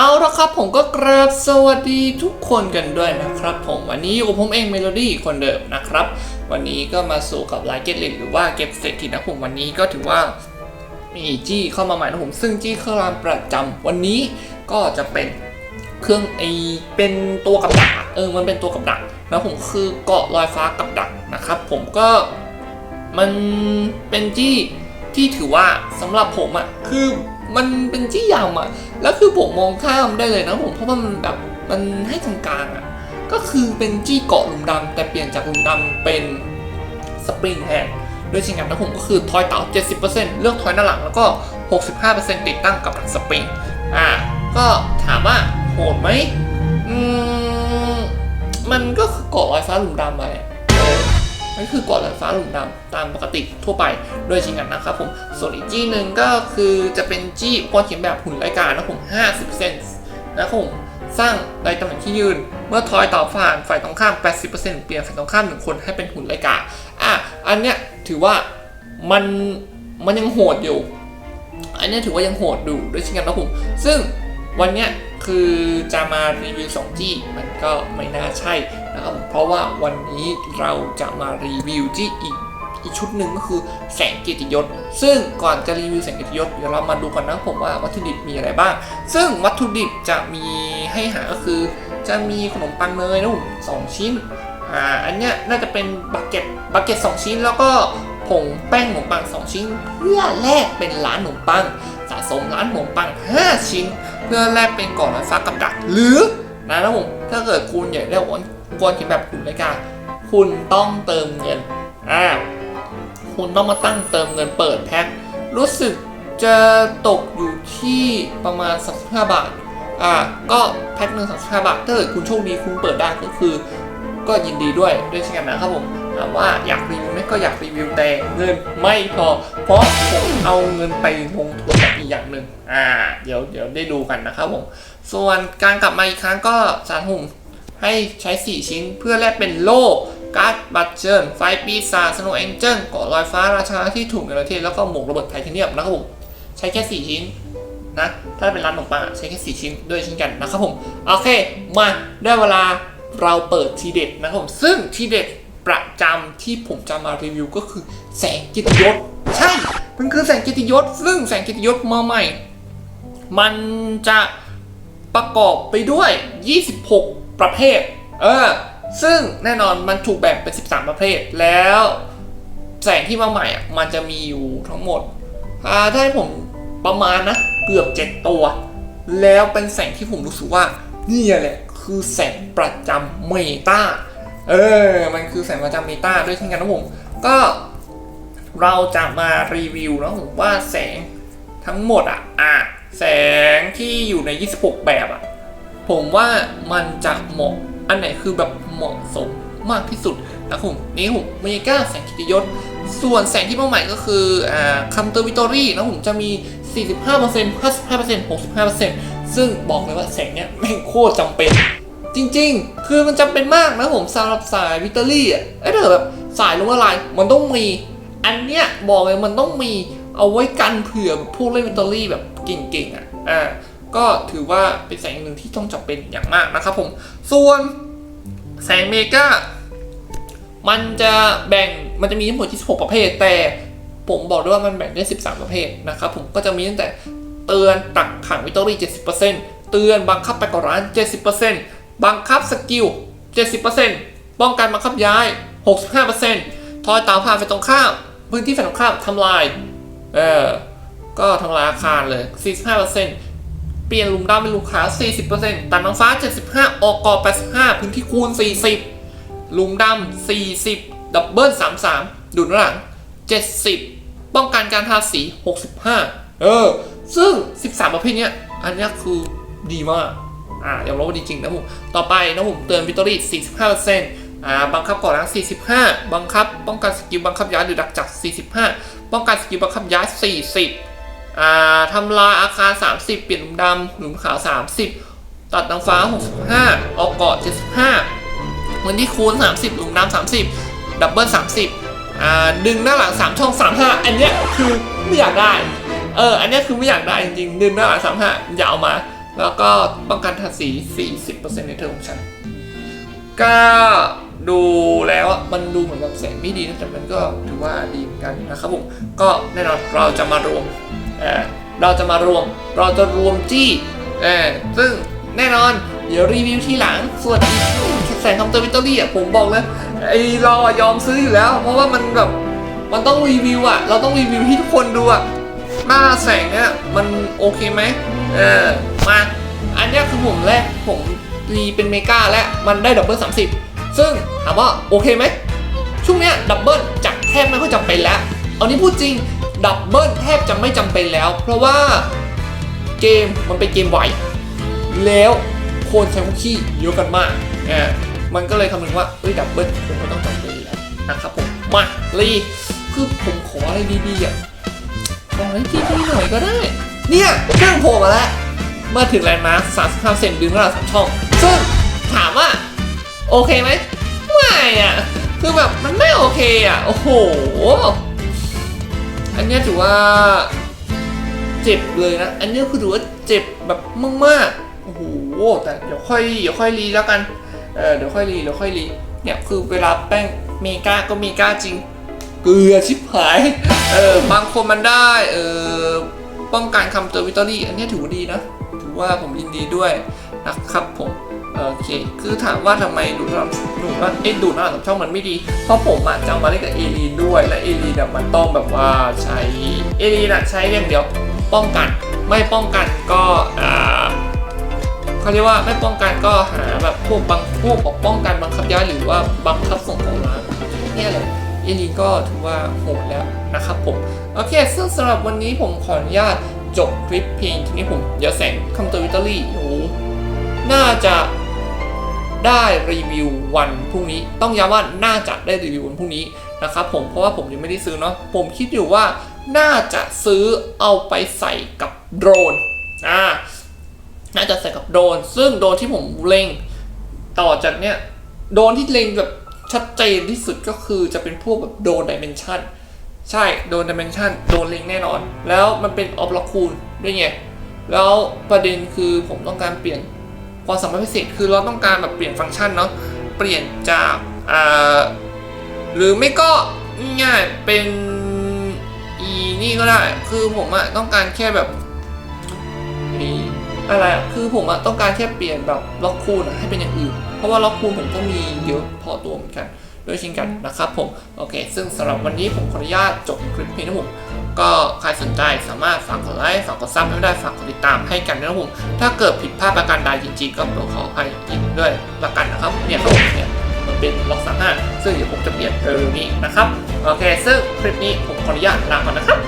เอาละครับผมก็กราบสวัสดีทุกคนกันด้วยนะครับ ผมวันนี้อยู่กับผมเองเมโลดี้คนเดิมนะครับ วันนี้ก็มาสู่กับไลเก็ตลิหรือว่าเก็บเศรษฐีนะผมวันนี้ก็ถือว่ามีจี้เข้ามาใหม่นะผมซึ่งจี้เข้ามาประจำวันนี้ก็จะเป็นเครื่องไอเป็นตัวกับดักเออมันเป็นตัวกับดักนะผมคือเกาะลอยฟ้ากับดักนะครับ ผมก็มันเป็นจี้ที่ถือว่าสำหรับผมอะ่ะคือ มันเป็นจี้ยาวอะ่ะแล้วคือผมมองข้ามได้เลยนะผมเพราะว่ามันแบบมันให้ตรงกลางอะ่ะก็คือเป็นจี้เกาะหลุมดำแต่เปลี่ยนจากหลุมดำเป็นสปริงแทนด้วยเช่นกันนะผมก็คือทอยเต่า 70%เลือกทอยหน้าหลังแล้วก็ 65%ติดตั้งกับดักสปริงอ่าก็ถามว่าโหดไหมอืมมันก็คือเกาะลอยฟ้าหลุมดำมาแหละ นั่นคือกาะลอยฟ้าหลุมดำตามปกติทั่วไปโดยเช่นกันนะครับผมส่วนอีกจี้หนึ่งก็คือจะเป็นจี้ปอนเขียนแบบหุ่นรายการนะผม50เซนนะครับผมสร้างในตำแหน่งที่ยืน เมื่อทอยต่อผ่านฝ่ายตรงข้าม 80%เปลี่ยนฝ่ายตรงข้ามหนึ่งคนให้เป็นหุ่นไรการอะอันเนี้ยถือว่ามันมันยังโหดอยู่ อันเนี้ยถือว่ายังโหดอยู่ด้วยเช่นกันนะผมซึ่งวันเนี้ย คือจะมารีวิว 2G มันก็ไม่น่าใช่นะครับเพราะว่าวันนี้เราจะมารีวิวที่อีกอีกชุดหนึ่งก็คือแสงเกียรติยศ ซึ่งก่อนจะรีวิวแสงเกียรติยศเดี๋ยวเรามาดูกันนะผมว่าวัตถุดิบมีอะไรบ้าง ซึ่งวัตถุดิบจะมีให้หาก็คือ จะมีขนมปังเนยนะผมสองชิ้นอ่าอันเนี้ยน่าจะเป็นบักเก็ตบักเก็ต2ชิ้น แล้วก็ผงแป้งขนมปัง2ชิ้น เพื่อแลกเป็นร้านขนมปัง สะสมร้านขนมปัง 5 ชิ้น เพื่อแลกเป็นกล่องไฟฟ้ากับดัก หรือนะครับผมถ้าเกิดคุณอยากได้วนกวนเขียนแบบคุณรายการคุณต้องเติมเงินอ่าคุณต้องมาตั้งเติมเงินเปิดแพ็ครู้สึกจะตกอยู่ที่ประมาณ 35 บาท อ่า ก็แพ็คหนึ่ง35 บาท ถ้าเกิดคุณโชคดีคุณเปิดได้ก็คือ ก็ยินดีด้วยด้วยเช่นกันนะครับผมถามว่าอยากรีวิวไหมก็อยากรีวิวแต่เงินไม่พอ เพราะผมเอาเงินไปลงทุน กอีกอย่างหนึ่งอ่า เดี๋ยวเดี๋ยวได้ดูกันนะครับผม ส่วนการกลับมาอีกครั้งก็สารหุ่มให้ใช้ 4 ชิ้นเพื่อแลกเป็นโล่การ์ดบัตเจิร์นไฟปีศาจสโนว์แองเจิลเกาะลอยฟ้าราชาที่ถูกในประเทศแล้วก็หมวกระเบิดไทเทเนียมนะครับผมใช้แค่ 4 ชิ้นนะถ้าเป็นร้านขนมปังใช้แค่ 4 ชิ้นด้วยเช่นกันนะครับผม โอเค มาได้เวลาเราเปิดทีเด็ดนะครับผม ซึ่งทีเด็ด ประจำที่ผมจะมารีวิวก็คือแสงกิตยศ ใช่ มันคือแสงกิตยศ ซึ่งแสงกิตยศมาใหม่ มันจะประกอบไปด้วย 26 ประเภท เออ ซึ่งแน่นอนมันถูกแบ่งเป็น 13 ประเภท แล้วแสงที่มาใหม่อะ มันจะมีอยู่ทั้งหมด อ่า ถ้าให้ผมประมาณนะ เกือบ 7 ตัว แล้วเป็นแสงที่ผมรู้สึกว่า นี่แหละ คือแสงประจำเมตา เออ มันคือแสงประจำเมตาด้วยเช่นกันนะผม ก็เราจะมารีวิวนะผมว่าแสงทั้งหมดอะอะแสงที่อยู่ใน 26 แบบอะ ผมว่ามันจะเหมาะอันไหนคือแบบเหมาะสมมากที่สุดนะผมนี่ผมเมกาแสงกิติยศ ส่วนแสงที่มาใหม่ก็คืออ่าคัมเตอร์วิตอรี่นะผมจะมี 45% 55% 65%ซึ่งบอกเลยว่าแสงเนี้ยแม่งโคตรจำเป็น จริง ๆ คือมันจำเป็นมากนะผมสำหรับสายวิตอรี่อะไอ้เถอะแบบสายลงละลายมันต้องมี อันเนี้ยบอกเลยมันต้องมีเอาไว้กันเผื่อแบบพวกเล่นวิตอรี่แบบเก่งๆอะอ่าก็ถือว่าเป็นแสงหนึ่งที่ต้องจำเป็นอย่างมากนะครับผม ส่วนแสงเมกามันจะแบ่งมันจะมีทั้งหมด26 ประเภท แต่ผมบอกด้วยว่ามันแบ่งได้ 13 ประเภทนะครับผมก็จะมีตั้งแต่เตือนตักขังวิตอรี่ 70%เตือนบังคับไปก่อนร้าน 70% บังคับสกิล 70%ป้องกันบังคับย้าย 65%ทอยตามผ่านไปตรงข้าม พื้นที่ฝ่ายตรงข้ามทำลาย เออ ก็ทำลายอาคารเลย 45%เปลี่ยนลุมดำเป็นลุมขาว 40%ตัดน้ำฟ้า 75 ออกกอ85 พื้นที่คูณ 40 ลุมดำ 40 ดับเบิล 33ดูดหน้าหลัง 70 ป้องกันการทาสี 65 เออ ซึ่ง 13 ประเภทเนี้ยอันนี้คือดีมาก อ่าอย่าบว่าดีจริงนะผมต่อไปนะผมเตือนวิตอรี่ 45%อ่าบังคับก่อนล้าง45 บังคับ ป้องกันสกิลบังคับย้ายหรือดักจับ 45 ป้องกันสกิลบังคับย้าย 40อ่าทำลายอาคาร 30 เปลี่ยนหลุมดำหลุมขาว 30 ตัดนางฟ้า 65 ออกเกาะ 75พื้นที่คูณ 30 หลุมน้ำ30 ดับเบิล 30อ่าดึงหน้าหลัง 3 ช่อง 35 อันเนี้ยคือไม่อยากได้เออ อันเนี้ยคือไม่อยากได้จริงๆดึงหน้าหลัง35อย่าเอามา แล้วก็ป้องกันทาสี40%ในเทอมของฉันก็ดูแล้วมันดูเหมือนกับแสงไม่ดีนะแต่มันก็ถือว่าดีเหมือนกันนะครับผมก็แน่นอนเราจะมารวมเออเราจะมารวม เราจะรวมจี้เออซึ่งแน่นอนเดี๋ยวรีวิวทีหลังส่วนแสงคอมเตอร์วิตเตอรี่อะผมบอกเลยไอเราอะยอมซื้ออยู่แล้ว เพราะว่ามันแบบมันต้องรีวิวอะเราต้องรีวิวให้ทุกคนดูอะหน้าแสงเนี่ยมันโอเคไหมเออ มา อันนี้คือผมแรกผมรีเป็นเมกาและมันได้ดับเบิลสามสิบซึ่งถามว่าโอเคไหมช่วงเนี้ยดับเบิลจะแทบไม่ค่อยจำเป็นแล้วเอานี้พูดจริงดับเบิลแทบจะไม่จำเป็นแล้ว เพราะว่าเกมมันเป็นเกมไวแล้วคนใช้คุกกี้เยอะกันมากอ่ามันก็เลยคำนึงว่าเอ้ยดับเบิลผมก็ต้องจำเป็นแล้วนะครับผมมาลีคือผมขออะไรดีๆอะขออะไรดีๆหน่อยก็ได้ เนี่ยเครื่องโผล่มาแล้ว เมื่อถึงแลนด์มาร์ค35เซนดึงระดับสามช่อง ซึ่งถามว่า โอเคไหมไม่อะ คือแบบมันไม่โอเคอะ โอ้โห อันนี้ถือว่า เจ็บเลยนะ อันนี้คือถือว่าเจ็บแบบมากๆ โอ้โห แต่เดี๋ยวค่อยเดี๋ยวค่อยรีแล้วกัน เออเดี๋ยวค่อยรีเดี๋ยวค่อยรี เนี่ยคือเวลาแป้งเมกาก็เมกาจริง เกลือชิบหาย เออบางคนมันได้ เออป้องกันคำเตือนวิตอรี่ อันนี้ถือว่าดีนะ ว่าผมยินดีด้วยนะครับผมโอเค คือถามว่าทำไมดูดน้ำดูดน้ำเอ้ยดูดน้ำสามช่องมันไม่ดี เพราะผมอะจะมาเล่นกับเอลีนด้วย และเอลีนเนี่ยมันต้องแบบว่าใช้เอลีนอะใช้อย่างเดียวป้องกัน ไม่ป้องกันก็อ่าเขาเรียกว่าไม่ป้องกันก็หาแบบพวกบังพวกป้องกันบังคับย้ายหรือว่าบังคับส่งของร้านเนี่ยเลยเอลีนก็ถือว่าโหดแล้วนะครับผม โอเค ซึ่งสำหรับวันนี้ผมขออนุญาต จบคลิปเพียงทีนี้ผมเดี๋ยวแสงคำเตือนวิตอรี่โอ้โหน่าจะได้รีวิววันพรุ่งนี้ ต้องย้ำว่าน่าจะได้รีวิววันพรุ่งนี้นะครับผมเพราะว่าผมยังไม่ได้ซื้อเนาะผมคิดอยู่ว่าน่าจะซื้อเอาไปใส่กับโดรนอ่าน่าจะใส่กับโดรน ซึ่งโดรนที่ผมเล็งต่อจากเนี้ยโดรนที่เล็งแบบชัดเจนที่สุดก็คือจะเป็นพวกแบบโดรนดิเมนชัน ใช่โดนดิเมนชันโดนเล็งแน่นอน แล้วมันเป็นออฟล็อกคูลด้วยไงแล้วประเด็นคือผมต้องการเปลี่ยนความสามารถพิเศษคือเราต้องการแบบเปลี่ยนฟังก์ชันเนาะเปลี่ยนจากอ่าหรือไม่ก็ง่ายเป็นอีนี่ก็ได้คือผมอะต้องการแค่แบบมีอะไรคือผมอะต้องการแค่เปลี่ยนแบบล็อกคูณอะให้เป็นอย่างอื่น เพราะว่าล็อกคูณผมก็มีเยอะพอตัวเหมือนกัน ด้วยเช่นกันนะครับผมโอเค ซึ่งสำหรับวันนี้ผมขออนุญาตจบคลิปเพียงนี้ผมก็ใครสนใจสามารถฝากกดไลค์ฝากกดซับไม่ได้ฝากกดติดตามให้กันนะครับผมถ้าเกิดผิดพลาดประการใดจริงๆ ก็โปรดขออภัยด้วยละกันนะครับเนี่ยครับผมเนี่ยมันเป็นล็อกสามห้าซึ่งเดี๋ยวผมจะเปลี่ยนเร็วๆนี้นะครับโอเคซึ่งคลิปนี้ผมขออนุญาตลาก่อนนะครับ